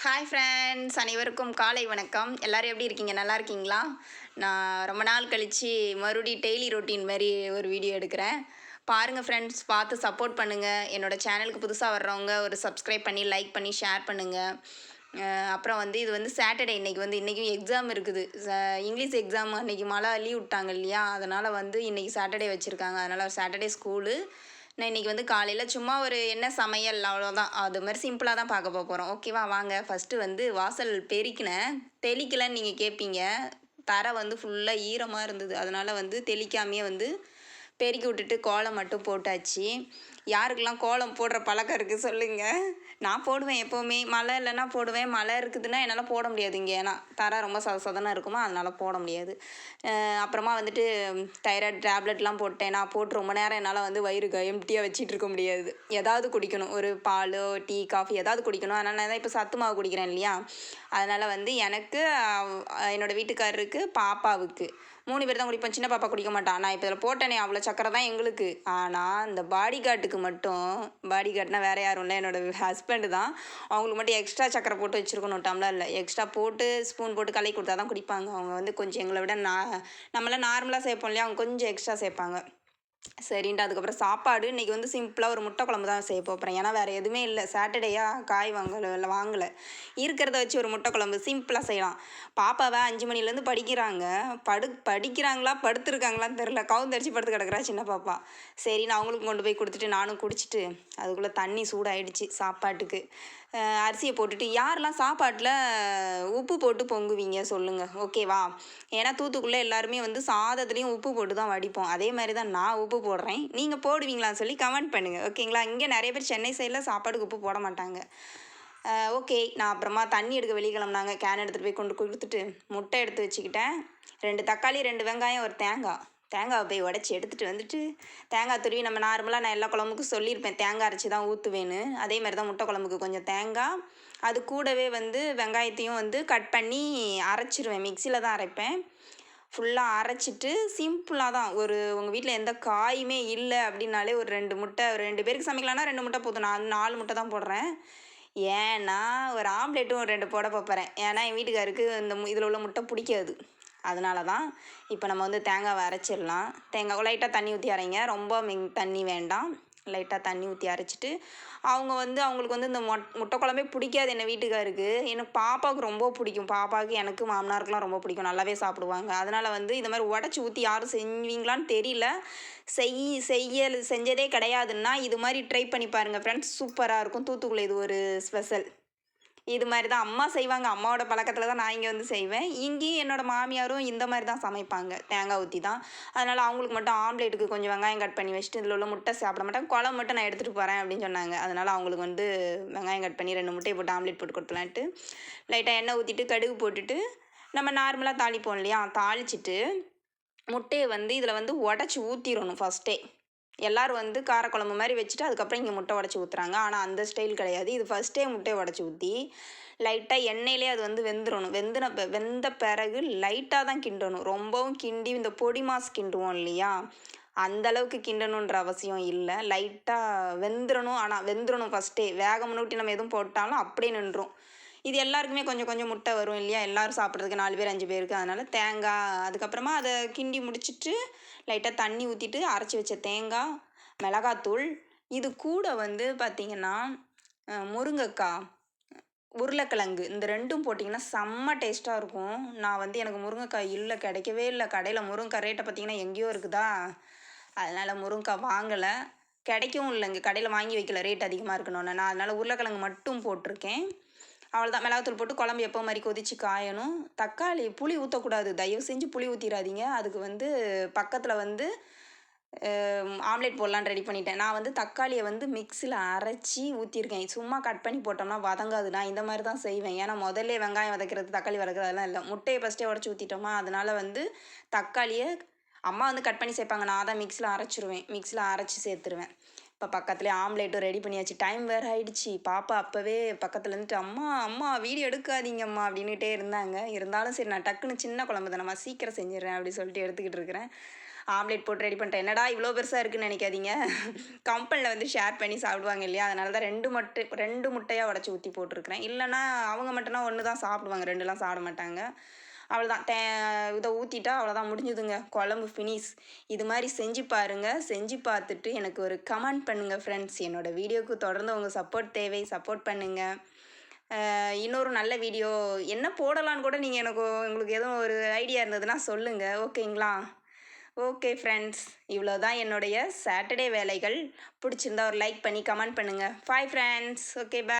Hi friends அனைவருக்கும் காலை வணக்கம். எல்லோரும் எப்படி இருக்கீங்க? நல்லா இருக்கீங்களா? நான் ரொம்ப நாள் கழித்து மறுபடியும் டெய்லி ரொட்டீன் மாதிரி ஒரு வீடியோ எடுக்கிறேன். பாருங்கள் ஃப்ரெண்ட்ஸ் பார்த்து சப்போர்ட் பண்ணுங்கள் என்னோடய சேனலுக்கு புதுசாக வர்றவங்க ஒரு சப்ஸ்கிரைப் பண்ணி லைக் பண்ணி ஷேர் பண்ணுங்கள் அப்புறம் வந்து இது வந்து சாட்டர்டே இன்றைக்கி வந்து இன்றைக்கும் எக்ஸாம் இருக்குது. ச- இங்கிலீஷ் எக்ஸாம் அன்றைக்கி மழை லீவ் விட்டாங்க இல்லையா? அதனால் வந்து இன்றைக்கி சாட்டர்டே வச்சுருக்காங்க. அதனால் ஒரு சாட்டர்டே ஸ்கூலு நான் இன்றைக்கி வந்து காலையில் சும்மா ஒரு என்ன சமையல் அவ்வளோதான் அது மாதிரி சிம்பிளாக தான் பார்க்க போகிறோம் ஓகேவா வாங்க. ஃபஸ்ட்டு வந்து வாசல் பெருக்கினேன் தெளிக்கலன்னு நீங்கள் கேட்பீங்க தரை வந்து ஃபுல்லாக ஈரமாக இருந்தது. அதனால் வந்து தெளிக்காமையே வந்து பெருக்கி விட்டுட்டு கோலம் மட்டும் போட்டாச்சு. யாருக்கெல்லாம் கோலம் போடுற பழக்கம் இருக்குது சொல்லுங்கள் நான் போடுவேன் எப்போவுமே. மழை இல்லைன்னா போடுவேன். மழை இருக்குதுன்னா என்னால் போட முடியாது இங்கே ஏன்னா தர ரொம்ப சத இருக்குமா? அதனால் போட முடியாது. அப்புறமா வந்துட்டு தைராய்டு டேப்லெட்லாம் போட்டேன். நான் போட்டு ரொம்ப நேரம் என்னால் வந்து வயிறு எம்டியாக வச்சுட்டு இருக்க முடியாது. ஏதாவது குடிக்கணும். ஒரு பால் டீ காஃபி ஏதாவது குடிக்கணும். அதனால் நான் தான் இப்போ சத்து மாவு குடிக்கிறேன் இல்லையா? அதனால் வந்து எனக்கு என்னோடய என்னோட வீட்டுக்காரருக்கு பாப்பாவுக்கு மூணு பேர் தான் குடிப்போம் சின்ன பாப்பா குடிக்க மாட்டான் நான் இப்போ இதில் போட்டேனே அவ்வளோ சக்கரை தான் எங்களுக்கு. ஆனால் இந்த பாடி கார்டுக்கு மட்டும் பாடி கார்டுனா வேறு யாரும் இல்லை. என்னோட ஹஸ்பண்டு தான். அவங்களுக்கு மட்டும் எக்ஸ்ட்ரா சக்கரை போட்டு வச்சுருக்கணும். டம்ளரில் எக்ஸ்ட்ரா போட்டு ஸ்பூன் போட்டு கலக்கி கொடுத்தா தான் குடிப்பாங்க. அவங்க வந்து கொஞ்சம் எங்களை விட நான் நம்மளாம் நார்மலாக சேர்ப்போம் இல்லையா? அவங்க கொஞ்சம் எக்ஸ்ட்ரா சேர்ப்பாங்க. சரின்ட்டு அதுக்கப்புறம் சாப்பாடு இன்றைக்கி வந்து சிம்பிளாக ஒரு முட்டை குழம்பு தான் செய்ய போகிறேன் ஏன்னா வேறு எதுவுமே இல்லை. சாட்டர்டேயாக காய் வாங்கலை இல்லை வாங்கலை. இருக்கிறத வச்சு ஒரு முட்டை குழம்பு சிம்பிளாக செய்யலாம். பாப்பாவை அஞ்சு மணிலேருந்து படிக்கிறாங்க. படு படிக்கிறாங்களா படுத்துருக்காங்களான்னு தெரில கவுந்தரிச்சு படுத்து கிடக்குறா சின்ன பாப்பா. சரி நான் அவங்களுக்கும் கொண்டு போய் கொடுத்துட்டு நானும் குடிச்சிட்டு அதுக்குள்ளே தண்ணி சூடாயிடுச்சு சாப்பாட்டுக்கு. அரிசியை போட்டுட்டு யாரெல்லாம் சாப்பாட்டில் உப்பு போட்டு பொங்குவீங்க சொல்லுங்கள் ஓகேவா? ஏன்னா தூத்துக்குள்ளே எல்லாருமே வந்து சாதத்துலேயும் உப்பு போட்டு தான் வடிப்போம். அதே மாதிரி தான் நான் உப்பு உப்பு போடுறேன். நீங்கள் போடுவீங்களான்னு சொல்லி கமெண்ட் பண்ணுங்கள் ஓகேங்களா இங்கே நிறைய பேர் சென்னை சைடில் சாப்பாடுக்கு உப்பு போட மாட்டாங்க. ஓகே நான் அப்புறமா தண்ணி எடுக்க வெளியே கிளம்புனாங்க. கேன் எடுத்துகிட்டு போய் கொண்டு கொடுத்துட்டு முட்டை எடுத்து வச்சுக்கிட்டேன். ரெண்டு தக்காளி ரெண்டு வெங்காயம் ஒரு தேங்காய். தேங்காவை போய் உடச்சி எடுத்துகிட்டு வந்துட்டு தேங்காய் துருவி நம்ம நார்மலாக நான் எல்லா குழம்புக்கும் சொல்லியிருப்பேன். தேங்காய் அரைச்சி தான் ஊற்றுவேன்னு அதே மாதிரி தான் முட்டை குழம்புக்கு கொஞ்சம் தேங்காய். அது கூடவே வந்து வெங்காயத்தையும் வந்து கட் பண்ணி அரைச்சிருவேன். மிக்சியில் தான் அரைப்பேன். ஃபுல்லாக அரைச்சிட்டு சிம்பிளாக தான். ஒரு உங்கள் வீட்டில் எந்த காயுமே இல்லை அப்படின்னாலே ஒரு ரெண்டு முட்டை ஒரு ரெண்டு பேருக்கு சமைக்கலாம்னா ரெண்டு முட்டை போதும். நான் நாலு முட்டை தான் போடுறேன். ஏன்னா ஒரு ஆம்லேட்டும் ஒரு ரெண்டு போட பார்ப்பறேன் ஏன்னா என் வீட்டுக்காருக்கு இந்த இதில் உள்ள முட்டை பிடிக்காது. அதனால தான் இப்போ நம்ம வந்து தேங்காவை அரைச்சிடலாம். தேங்காய் லைட்டாக தண்ணி ஊற்றி அரைங்க. ரொம்ப மிங் தண்ணி வேண்டாம். லைட்டாக தண்ணி ஊற்றி அரைச்சிட்டு அவங்க வந்து அவங்களுக்கு வந்து இந்த மொட் முட்டை குழம்பே பிடிக்காது என்ன வீட்டுக்காருக்கு. எனக்கு பாப்பாவுக்கு ரொம்ப பிடிக்கும். பாப்பாவுக்கு எனக்கு மாமனாருக்குலாம் ரொம்ப பிடிக்கும். நல்லாவே சாப்பிடுவாங்க. அதனால் வந்து இந்த மாதிரி உடச்சி ஊற்றி யாரும் செஞ்சுவீங்களான்னு தெரியல. செய் செய்ய செஞ்சதே கிடையாதுன்னா இது மாதிரி ட்ரை பண்ணி பாருங்கள் ஃப்ரெண்ட்ஸ் சூப்பராக இருக்கும். தூத்துக்குள்ளே இது ஒரு ஸ்பெஷல் இது மாதிரி தான் அம்மா செய்வாங்க. அம்மாவோட பழக்கத்தில் தான் நான் இங்கே வந்து செய்வேன். இங்கேயும் என்னோடய மாமியாரும் இந்த மாதிரி தான் சமைப்பாங்க. தேங்காய் ஊற்றி தான். அதனால் அவங்களுக்கு மட்டும் ஆம்லேட்டுக்கு கொஞ்சம் வெங்காயம் கட் பண்ணி வச்சுட்டு இதில் உள்ள முட்டை சாப்பிட மாட்டேன். குழம்பு மட்டும் நான் எடுத்துகிட்டு போகிறேன் அப்படின்னு சொன்னாங்க. அதனால் அவங்களுக்கு வந்து வெங்காயம் கட் பண்ணி ரெண்டு முட்டையை போட்டு ஆம்லேட் போட்டு கொடுத்துலான்ட்டு லைட்டாக எண்ணெய் ஊற்றிட்டு கடுகு போட்டுட்டு நம்ம நார்மலாக தாளிப்போம் இல்லையா? தாளிச்சிட்டு முட்டையை வந்து இதில் வந்து உடச்சி ஊற்றிடணும் ஃபஸ்ட்டே எல்லாரும் வந்து காரக்குழம்பு மாதிரி வச்சுட்டு அதுக்கப்புறம் இங்கே முட்டை உடச்சி ஊற்றுறாங்க ஆனால் அந்த ஸ்டைல் கிடையாது. இது ஃபஸ்ட்டே முட்டையை உடச்சி ஊற்றி லைட்டாக எண்ணெயிலே அது வந்து வெந்துடணும் வெந்துன வெந்த பிறகு லைட்டாக தான் கிண்டணும். ரொம்பவும் கிண்டி இந்த பொடி மாஸ் கிண்டுவோம் இல்லையா? அந்த அளவுக்கு கிண்டணுன்ற அவசியம் இல்லை. லைட்டாக வெந்துடணும் ஆனால் வெந்துடணும் ஃபஸ்ட்டே வேக முன்னூட்டி நம்ம எதுவும் போட்டாலும் அப்படியே நின்றும் இது எல்லாருக்குமே கொஞ்சம் கொஞ்சம் முட்டை வரும் இல்லையா? எல்லாரும் சாப்பிட்றதுக்கு நாலு பேர் அஞ்சு பேருக்கு அதனால் தேங்காய் அதுக்கப்புறமா அதை கிண்டி முடிச்சுட்டு லைட்டாக தண்ணி ஊற்றிட்டு அரைச்சி வச்ச தேங்காய் மிளகாத்தூள். இது கூட வந்து பார்த்திங்கன்னா முருங்கைக்காய் உருளைக்கிழங்கு. இந்த ரெண்டும் போட்டிங்கன்னா செம்ம டேஸ்ட்டாக இருக்கும். நான் வந்து எனக்கு முருங்கைக்காய் இல்லை கிடைக்கவே இல்லை. கடையில் முருங்கைக்காய் ரேட்டை பார்த்திங்கன்னா எங்கேயோ இருக்குதா? அதனால் முருங்கைக்காய் வாங்கலை. கிடைக்கவும் இல்லை இங்கே கடையில் வாங்கி வைக்கல. ரேட் அதிகமாக இருக்கணும்னு. நான் அதனால் உருளைக்கிழங்கு மட்டும் போட்டிருக்கேன். அவ்வளோதான் மிளகாத்தூள் போட்டு குழம்பு எப்போ மாதிரி கொதிச்சு காயணும். தக்காளி புளி ஊற்றக்கூடாது தயவு செஞ்சு புளி ஊற்றிடாதீங்க அதுக்கு வந்து பக்கத்தில் வந்து ஆம்லேட் போடலான்னு ரெடி பண்ணிட்டேன். நான் வந்து தக்காளியை வந்து மிக்ஸியில் அரைச்சி ஊற்றிருக்கேன் சும்மா கட் பண்ணி போட்டோம்னா வதங்காது. நான் இந்த மாதிரி தான் செய்வேன். ஏன்னா முதல்ல வெங்காயம் வதக்கிறது தக்காளி வதக்கிறது அதெல்லாம் இல்லை. முட்டையை ஃபஸ்ட்டே உடச்சி ஊற்றிட்டோமா அதனால் வந்து தக்காளியை அம்மா வந்து கட் பண்ணி சேர்ப்பாங்க. நான் தான் மிக்சியில் அரைச்சிருவேன். மிக்சியில் அரைச்சி சேர்த்துருவேன். இப்போ பக்கத்துலேயே ஆம்லேட்டும் ரெடி பண்ணியாச்சு. டைம் வேறு ஆயிடுச்சு. பாப்பா அப்போவே பக்கத்தில் இருந்துட்டு அம்மா அம்மா வீடியோ எடுக்காதீங்கம்மா அப்படின்னுட்டே இருந்தாங்க. இருந்தாலும் சரி நான் டக்குன்னு சின்ன குழம்பு தானம்மா சீக்கிரம் செஞ்சிடறேன் அப்படி சொல்லிட்டு எடுத்துக்கிட்டு இருக்கிறேன். ஆம்லேட் போட்டு ரெடி பண்ணிட்டேன். என்னடா இவ்வளோ பெருசாக இருக்குன்னு நினைக்காதீங்க. கம்பெனியில் வந்து ஷேர் பண்ணி சாப்பிடுவாங்க இல்லையா? அதனால தான் ரெண்டு மட்டை ரெண்டு முட்டையாக உடச்சி ஊற்றி போட்டிருக்கிறேன். இல்லைன்னா அவங்க மட்டும்னா ஒன்று தான் சாப்பிடுவாங்க. ரெண்டுலாம் சாப்பிட மாட்டாங்க. அவ்வளோதான் தே இதை ஊற்றிட்டா அவ்வளோதான் முடிஞ்சுதுங்க. குழம்பு ஃபினிஷ் இது மாதிரி செஞ்சு பாருங்கள் செஞ்சு பார்த்துட்டு எனக்கு ஒரு கமெண்ட் பண்ணுங்கள் ஃப்ரெண்ட்ஸ் என்னோடய வீடியோவுக்கு தொடர்ந்து உங்கள் சப்போர்ட் தேவை. சப்போர்ட் பண்ணுங்கள் இன்னொரு நல்ல வீடியோ என்ன போடலான்னு கூட நீங்கள் எனக்கு உங்களுக்கு எதுவும் ஒரு ஐடியா இருந்ததுன்னா சொல்லுங்கள் ஓகேங்களா ஓகே ஃப்ரெண்ட்ஸ் இவ்வளோ தான் என்னுடைய சாட்டர்டே வேலைகள். பிடிச்சிருந்தா ஒரு லைக் பண்ணி கமெண்ட் பண்ணுங்கள் ஃபை ஃப்ரெண்ட்ஸ் ஓகே பாய்